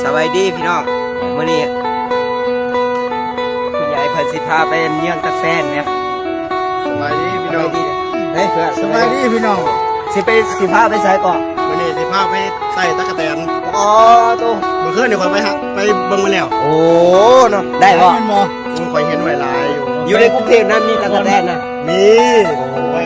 สวัสดีพี่น้องมื้อนี้ผู้ใหญ่เพิ่นสิพาไปเมืองตะแซนเนี่ยสบายดีพี่สน้อบางยดีเฮ้ยเพื่อนสบายดีพี่น้องสิไปสิพาไปไสก่อนวันนี้สิพาไปใส่ตะกะแตนอ๋อตัวเมื่อคืนนี่ข่อยไปฮะไปเบิ่งมาแล้ว โอ้เนาะได้บ่มอผมข่อยเห็นไว้หลายอยู่อยู่ในกรุงเทพนั้นมีตะกะแตนนะมีไป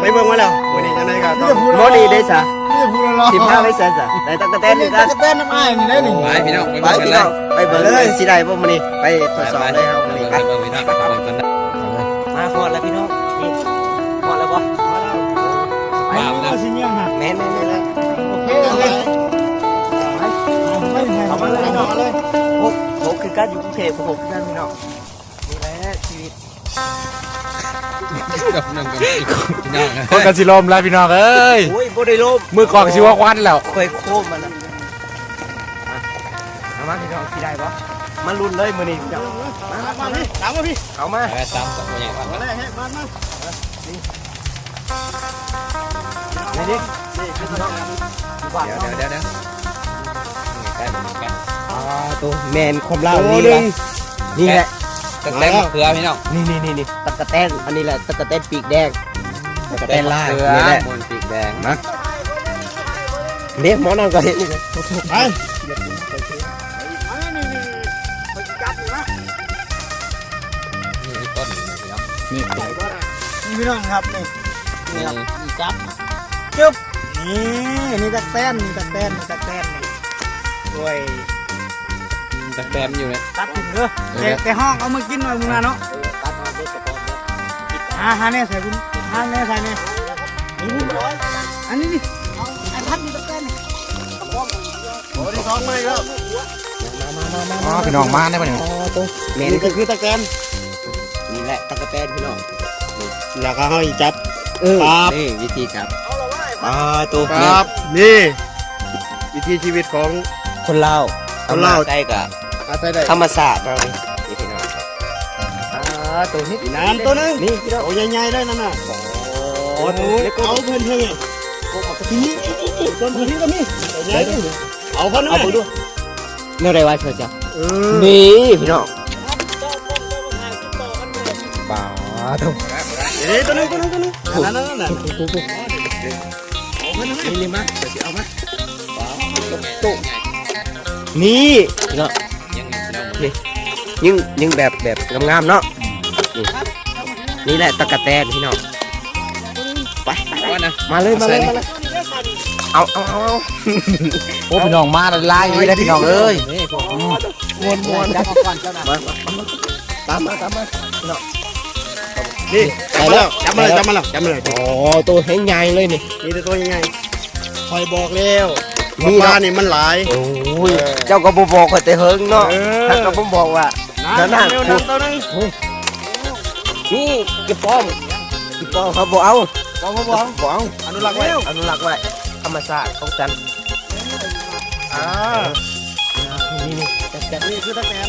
ไปเบิ่งมาแล้ววันนี้จังไดก็ต้องโมนี่ได้ซะ นี่พูดแล้วสิพาไปไสซะได้ตะกะแตนนี่กันตะกะแตนน้ำอ้ายนี่ได้นี่ไปพี่น้องไปพี่น้องไปเบิ่งเลยสิได้บ่มื้อนี้ไปทดสอบเลยเฮามื้อนี้ไปไปพี่น้องไปเบิ่งกันนะมาฮอดแล้วพี่น้องนี่ฮอดแล้วบ่มาแล้วไปเอาสิเนี่ยฮะแม่นแม่นแม่นแล้วโอเคเลยเอามาเลยเอามาเลยผมผมคือการอยู่กรุงเทพผมคือการพี่น้องนี่แหละชีวิต กับน้องกับพี่น้องคนกันสิลมแล้วพี่น้องเอ้ยโอ้ยบ่ได้ลมมือกองสิว่าควันแล้วเคยโค้งมันนะมามาพี่น้องสิได้ปะมาลุนเลยมื้อนี้พี่น้องมามาพี่ตามมาพี่เอามาตามสองคนใหญ่ก่อนมาเลยให้มามานี่นี่คือพี่น้องเดี๋ยวเดี๋ยวเดี๋ยวเดี๋ยวใกล้เหมือนกันอ่าตัวแมนความเล่านี่แหละนี่แหละ ตั้งแต่มะเขือพี่น้องนี่นี่นี่นี่ตะกะแตนอันนี้แหละตะกะแตนปีกแดงตะกะแตนลายเขือนี่แหละบนปีกแดงนะเด็กหมอนั่งก็เห็นนี่เลยไปนี่นี่ไปจับนี่นะนี่ต้นพี่น้องนี่นี่พี่น้องครับนี่นี่จับจึ๊บนี่นี่ตะแตนนี่ตะแตนนี่ตะแตนนี่ด้วย ตะแกมอยู่เนี่ยตัดถึงเด้อแต่แต่ห้องเอามากินหน่อยมึงนะเนาะตัดมาเด็กกระป๋องหาหาแน่ใส่คุณหาแน่ใส่แน่นี่นี่ร้อยอันนี้นี่เอาไอ้พัดนี่ตะแตนนี่โอ้ที่ท้องมาอีกแล้วอ๋อพี่น้องมาได้ปะเนี่ยอ๋อตัวแมนนี่ก็ก็คือตะแกนนี่แหละตะกะแตนพี่น้องแล้วก็ให้จับเออครับนี่วิธีจับอ่าตัวคนี่รับนี่วิถีชีวิตของคนเล่าคนลาวได้กับ อาศัยได้ธรรมศาสตร์เรานี่นี่พี่น้องอ่าตัวนี้น้ำตัวนึงนี่พี่น้องโอ้ใหญ่ๆได้นั่นน่ะโอ้ตัวเล็กก็เอาเพื่อนเพื่อนไงทีนี้ต้นทีก็มีใหญ่เอาเพื่อนเอาไปดูเนื้อไรวะเพื่อนจ้ะเออนี่พี่น้องป่าตัวเดี๋ยวตัวนึงตัวนึงตัวนึงนั่นนั่นนั่นนี่เลยมาเดี๋ยวสิเอามาตุ๊นี่พี่น้องยังพี่น้อง ยิ่งยิ่งแบบแบบงามๆเนาะนี่นี่แหละตะกะแตนพี่น้องไปไปไปว่านะมาเลยมาเลยมาเลยเอาเอาเอาเอาโอ้พี่น้องมาไล่นี่ได้พี่น้องเอ้ยนี่พวกมวนมวนจับก่อนเจ้าหน่ะมามาตามมาตามมานี่จับมาแล้วจับมาแล้วจับมาแล้วจับมาแล้วอ๋อตัวแห้งใหญ่เลยนี่นี่ตัวใหญ่คอยบอกแล้ว นี่ปเนาะลานี่มันหลาย โอ้ยเจ้าก็บ่บอกก็แต่เฮิงเนาะเออถ้าก็บ่บอกว่านั่นน่ะเร็วน้ำตัวนึงนี่กระป้อมกระป้อมเขาบ่เอาบอกบอกบอกบ่เอาอนุรักษ์ไว้อนุรักษ์ไว้ธรรมชาติของจันทร์อ่านี่นี่จัดจัดนี่คือตะแกน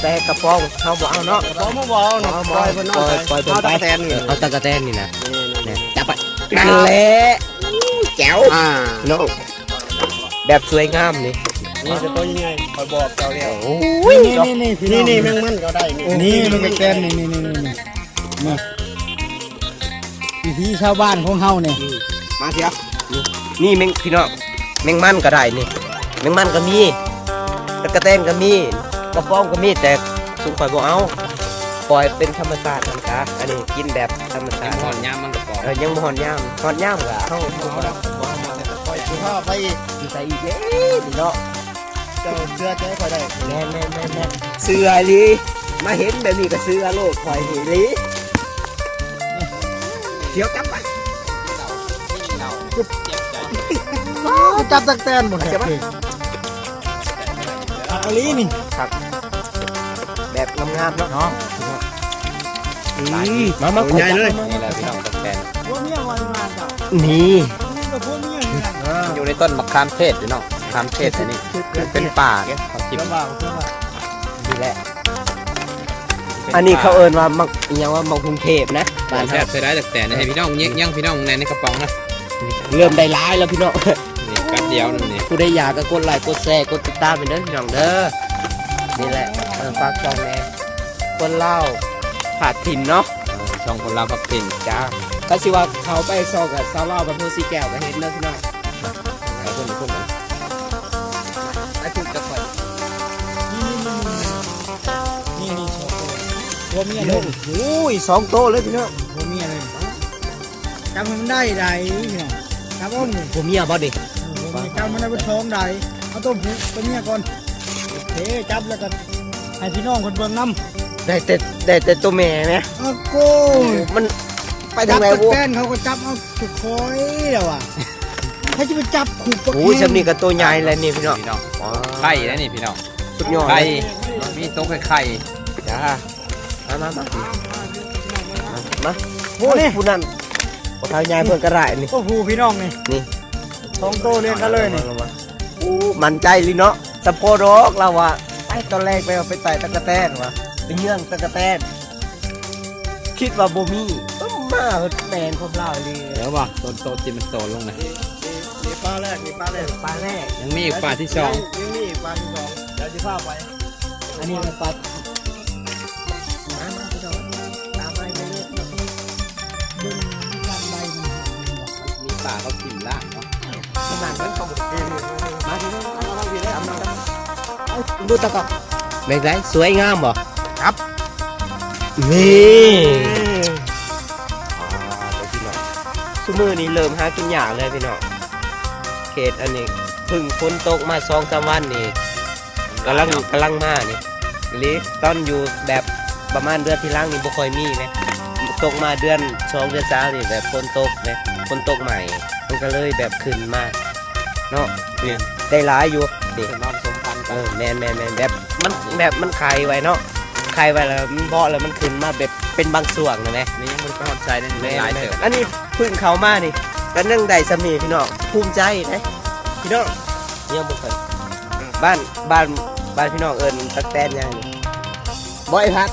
แต่กระป้องเขาบ่เอาเนาะ บอกมาบอกเนาะปล่อยบนนอกปล่อยปล่อยเอาตะแกนนี่เอาตะกะแตนนี่นะนี่นี่เนี่ยจับไปนั่นแหละแจ๋วอ่าน้อง แบบสวยงามนี่นี่จะตัวใหญ่คอยบอกเจ้าแล้วโอ้ยนี่นี่นี่นี่แมงมันก็ได้นี่นี่มันเป็นแกนนี่นี่นี่นี่นี่นี่วิธีชาวบ้านของเฮาเนี่ยมาเสียนี่แมงพี่น้องแมงมันก็ได้นี่แมงมันก็มีตะกะแตนก็มีกระป้องก็มีแต่สุกข่อยบ่เอาปล่อยเป็นธรรมชาติธรรมชาติอันนี้กินแบบธรรมชายังติหอนยามมันกระป๋องเออยังบ่หอนยามหอนยามก็เฮาบ่เอา คอยถือผ้าไปอีกสิใส่อีกเด้พี่น้องเจ้าเสื้อใจคอยได้แม่นแม่นแม่นแม่นเสือลีมาเห็นแบบนี้ก็เสือโลกข่อยนี่ลีเดี๋ยวจับไปจับตักแตนหมดเลยอักลีนี่แบบงามๆเนาะเนาะอืมมามาตัวใหญ่เลยนี่แหละพี่น้องตะแกมพวกเมียวันงาน อยู่ในต้นมะขามเทศพี่น้องมะขามเทศอันนี้เป็นป่าเขากินลำบากลำบากนี่แหละ อันนี้เขาเอิ้นว่ามักอิหยังว่ามักกรุงเทพนะบ้านแซ่เฮาบใส่ได้แต่แต่ให้พี่น้องยังยังพี่น้องในในกระป๋องนะเริ่มได้ร้ายแล้วพี่น้องนี่กันเดียวนึงนี่ผู้ใดอยากก็กดไลค์กดแชร์กดติดตามไปเด้อพี่น้องเด้อนี่แหละเออฝากช่องแน่คนเล่าผาดถิ่นเนาะช่องคนลาวพักถิ่นจ้าถ้าสิว่าเขาไปซอกกับสาวเล่าบันโทสีแก้วก็เห็นเด้อพี่น้อง ตัวเมียเลโอ้ยโหสองโตเลยพี่น้องตัวเมียเลยจำมันได้ใดเนี่ยจำอ้อมนี่ผมเมียบ่ดิจำมันได้ว่าท้องใดเอาตัวผู้ตัวเมียก่อนเฮ้จับแล้วกันให้พี่น้องคนเบิ่งน้ำได้แต่ได้แต่ตัวแม่ไหมเอาโก้มันไปจัทางไหนตะวูแกนเขาก็จับเอาสุดคอยแล้วอะถ้าจะไปจับขู่ปลาโอ้ยสำนีกับตัวใหญ่เลยนี่พี่น้องพี่น้องไข่นะนี่พี่น้องสุดยอดไข่เลยมีโต๊ะไข่จ้า มามามามาโอ้ยผู้นั้นปทาใหญ่เพื่อนกระไรนี่โอ้โหพี่น้องนี่นี่สองโตเรียงกันเลยนี่อู้มันใจลิเนาะสะโพดอกเราอะไอ้ตอนแรกไปเอาไปไต่ตะกะแตนวะไปเยื่องตะกะแตนคิดว่าโบมีก็มาแมนพวกเราเลยเดี๋ยวว่ะต้นโตจิมันโตลงนะนี่ปลาแรกนี่ปลาแรกปลาแรกยังมีอีกปลาที่สองยังมีปลาที่สองเดี๋ยวจะพาไปอันนี้มันปลามา ปลาเขากินล่างเนาะขนาดนั้นเขาบอกมาที่นี่มาเราอยู่ได้ทำเราได้เอาดูตะกอกแบงไรสวยงามบ่ครับนี่อ่าเดี๋ยวพี่น้องซุมือนี้เริ่มหากินยากเลยพี่น้องเขตอันนี้เพึ่งฝนตกมาสองสามวันนี่กำลังกำลังมานี่ลิตอนอยู่แบบประมาณเดือนที่ล่างนี่บ่ค่อยมีไหมตกมาเดือนสองเดือนสามนี่แบบฝนตกไหม ฝนตกใหม่ มันก็เลยแบบขึ้นมาเนาะนี่ได้หลายอยู่นี่เป็นน้องสมพันธ์เอกันอแมนแมนแมนแบบมันแบบมันคายไว้เนาะคายไว้แล้วมันเบาะแล้วมันขึ้นมาแบบเป็นบางส่วนนะแม่นี่ยังมันก็หอดใจนั่นแม่หลายแม่เติบอันนี้เพึ่งเขามานี่ก็นั่งได้สำนีพี่น้องภูมิใจนะพี่น้องเยี่ยมบุกคนบ้านบ้านบ้านพี่น้องเอิญตักแตนยังนี่บ่ไอยพัด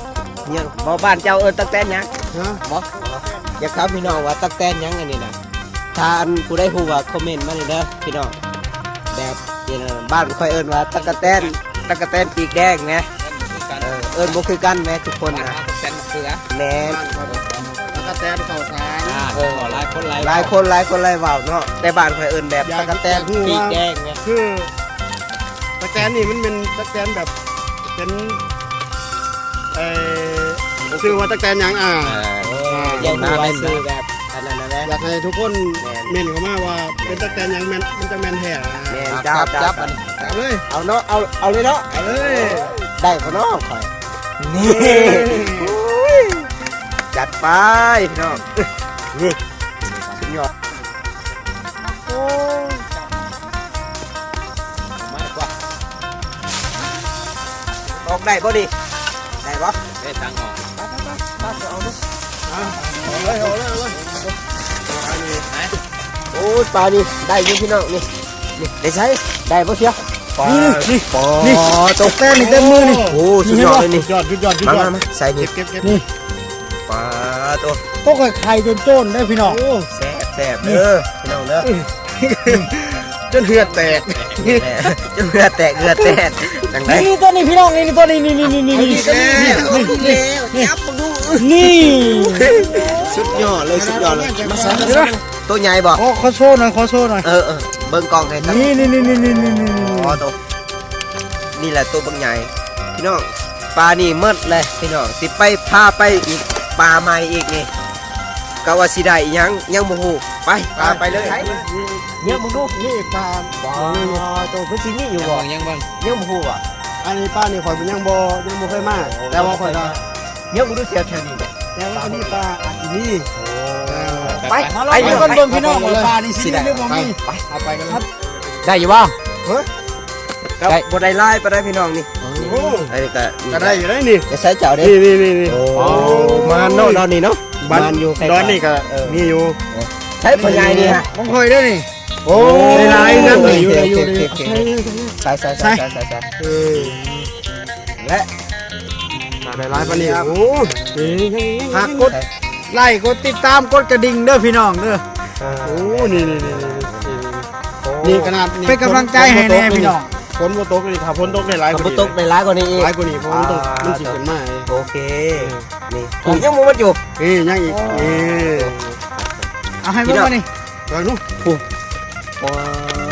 เยี่ยมบ่บ้านเจ้าเอิญตักแตนยังฮะบ่อยากถามพี่น้องว่าตักแตนยังอันนี้นะ ถ้าอันผู้ได้ฮู้ว่าคอมเมนต์มาเลยเด้อพี่น้องแบบนี่นะบ้านค่อยเอิญว่าตักกะแตนตักกะแตนปีกแดงไงเออเอิญบ่คือกันแม่ทุกคนนะแตนเสือแม่นแล้วก็แตนเข่าสารอ่าเออหลายคนหลายหลายคนหลายคนหลายเว้าเนาะแต่บ้านข่อยเอิญแบบตะกะแตนปีกแดงไงคือตะแกนนี่มันเป็นตะแกนแบบเป็นเออชื่อว่าตะแกนหยังอ่าเอออยังมาไปซื้อแบบ อันนั้นนะแม่อยากให้ทุกคนแม่นเมนเข้ามาว่าเป็นตะแกนหยังแมนมันจะแมนแท้อะแม่นจัจ้าบจ้าจับอันเอาเลยเอาเนาะเอาเอาเลยเนาะเอาเลยได้บ่เนาะข่อยนี่จัดไปพี่น้องนี่สุดยอดโอ้ไม่กว่าออกได้บ่ดิได้บ่ได้ตังค์ออกเอาเลยเอาเลยเอาเลยอันนี้โอ้ ยปลานี่ได้อยู่พี่น้องนี่นี่ได้ใช้ได้บ่เชียวปลานี่นี่ปลานี่ตกแป้งนี่เต็มมือนี่โอ้สุดยอดเลยนี่ยอดยอดยอดมาอมาดมาใส่นี่เก็บเก็บนี่ปลาตัวก็กับไข่จนโจ้นได้พี่น้องโอ้แซ่บแซ่บเด้อพี่น้องเด้อจนเหือดแตกแหม่จะเหือแตกเหือแตกจังไดนี่ตัวนี้พี่น้องนี่นี่ตัวนี้นี่นี่นี่นี่นี่นี่นี่จับมาดูนี่สุดยอดเลยสุดยอดเลยมาใส่มาใส่ ตัวใหญ่บ่ขอขอโชว์หน่อยขอโชว์หน่อยเออเออเบิ่งกล้องให้ตั้งนี่นี่นี่นี่นี่นี่นี่อ๋อตัวนี่แหละตัวบางใหญ่พี่น้องปลานี่เมดเลยพี่น้องสิไปพาไปอีกปลาใหม่อีกนี่กะว่าสิได้อีหยังยังบ่ฮู้ไปพาไปเลยเนี่ยมึงดูนี่ปลาว้าวตัวเพิ่นสิมีอยู่ยังบ่เบิ่งยังเบิ่งยังบ่ฮู้อะอันนี้ปลานี่ข่อยเป็นยังบ่ยังบ่เคยมาแต่ว่าข่อยก็ยังบ่ดูเสียแถวนี้แต่ว่าอันนี้ปลาอันนี้ ไปมาลองดูกันเบิ่งพี่น้องว่าปลานี่สิได้หรือบ่มีเอาไปกันครับได้อยู่บ่ครับบ่ได้ไล่ไปได้พี่น้องนี่โอ้ไอ้นี่ก็ก็ได้อยู่ได้นี่จะใช้เจ้าเด้นี่นี่นี่นี่โอ้มาเนาะดอนนี่เนาะบ้านมันอยู่ใกล้ๆดอนนี่ก็เออมีอยู่ใช้ปัญญานี่ฮะผมเคยได้นี่โอ้ได้หลายนั่นเลยอยู่โอได้เคอยู่โอได้เคอยู่โอเคใส่ใส่ใส่ใส่ใส่ใส่เออและได้หลายปานนี้โอ้ยหากกด ไลค์กดติดตามกดกระดิ่งเด้อพี่น้องเด้อโอ้นี่นี่นี่นี่นี่ขนาดเป็นกำลังใจให้แน่พี่น้องฝนบ่ตกนี่ถ้าฝนตกได้หลายกับกว่าตกในร้ายกว่านี้อีกหลายกว่านี้เพราะมันต้องมันสิขึ้นมาโอเคนี่ผมยังมูมันอยู่เอ้ยยังอีกเอ้ยเอาให้เบิ่งมานี่เดี๋ยวนู้น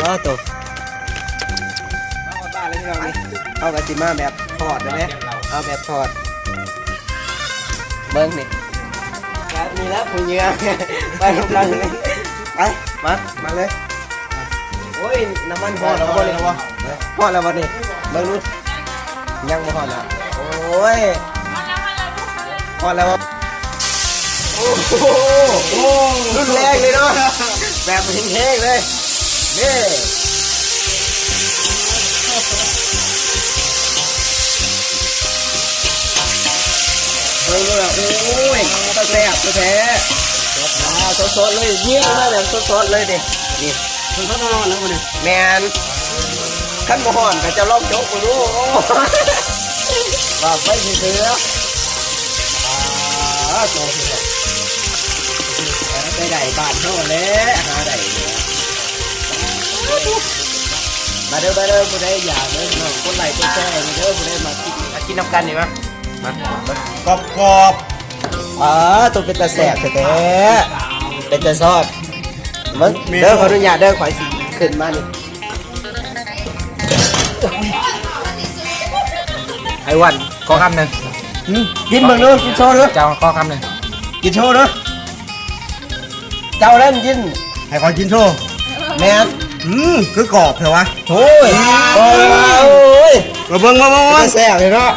ว้าวตัวบ้านเลยพี่น้องนี่เอากระสิมาแบบถอดได้ไหมเอาแบบถอดเบิ้งนี่ครับ มีแล้วผู้เหยื่อไปกำลังเลยไปมามาเลยโอ้ยน้ำมันพอแล้วบ่เลยพอแล้วบ่นี่เบิ้งนู้นยังไม่พอนะโอ้ยพอแล้วบ่โอ้โหรุนแรงเลยเนาะแบบเฮงๆเลยนี่ เออเลยโอ้ยตะแซ่บตะแท้อ่าสดๆเลยเยี่ยมเลยแบบสดๆเลยดินี่มันเขานอนแล้วบ่นี่แมนขั้นบ่ห่อนก็จะลองโจกกูดูโอ้ว่าไปสิเสืออ่าโตสิครับไปได้บ้านเฮาแหล้วหาได้เนี่ยมาเด้อมาเด้อผู้ใดอยากเด้อน้องคนไหลค์คนแช่นี่เด้อผู้ใดมากินมากินน้ำกันนี่มั้ย มากรอบกรอบอ๋อตัวเป็นตาแสบแท้ๆเป็นตาซอดมึงเด้อขออนุญาตเด้อขอสิขึ้นมานี่ไอ้วันขอคำหนึ่งกินมึงดูกินโชว์ดูเจ้าขอคำหนึ่งกินโชว์ดูเจ้าเล่นกินให้คอยกินโชว์แม่นอืมคือกรอบเถอะวะโอ้ยโอ้ย มาเบิ่งมาเบิ่งโอ้มายแสบเลยเนาะ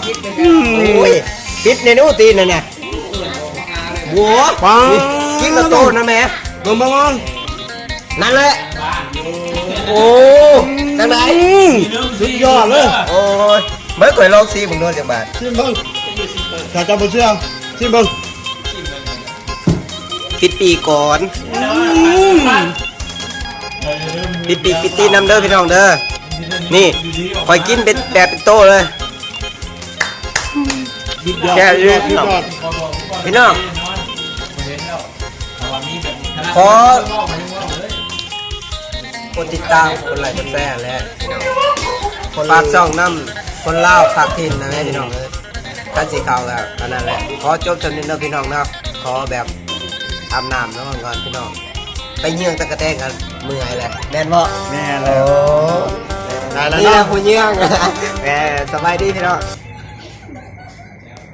โอ้ยปิดในนู้นตีนน่ะเนี่ยบัวปังกินกระโตนนะแม่เบิ่งเบิ่งเบิ่งนั่นแหละโอ้จังไหนสุดยอดเลยโอ้ยเมื่อก่อยลองซีมึงโดนจากบาทชิมเบิ่งถ้าจะบ่เชื่อชิมเบิ่งปิดปีก่อนปิดปีปิดตีนน้ำเด้อพี่น้องเด้อ นี่คอยกินเป็นแบบเป็นโตเลยสุดยอดแค่สุดยืยอดนสุดยอดพี่น้องขอคนติดตามคนไลค์คนแซ่และพี่น้องคนฝากช่องน้ำคนเล่าวฝากทินนะแม่พี่น้องเลยกันสีขาวแล้วอันนั้นแหละขอจบจนนี้เด้อพี่น้องเนาะขอแบบอาบน้ำเนาะก่อนพี่น้องไปเยื่องตะกะแตงกันเมื่อยแหละแม่นบ่แม่โอ้เลยได้ แล้วนี่แหเนาะละผู้เยื่องแหมสบายดีพี่น้อง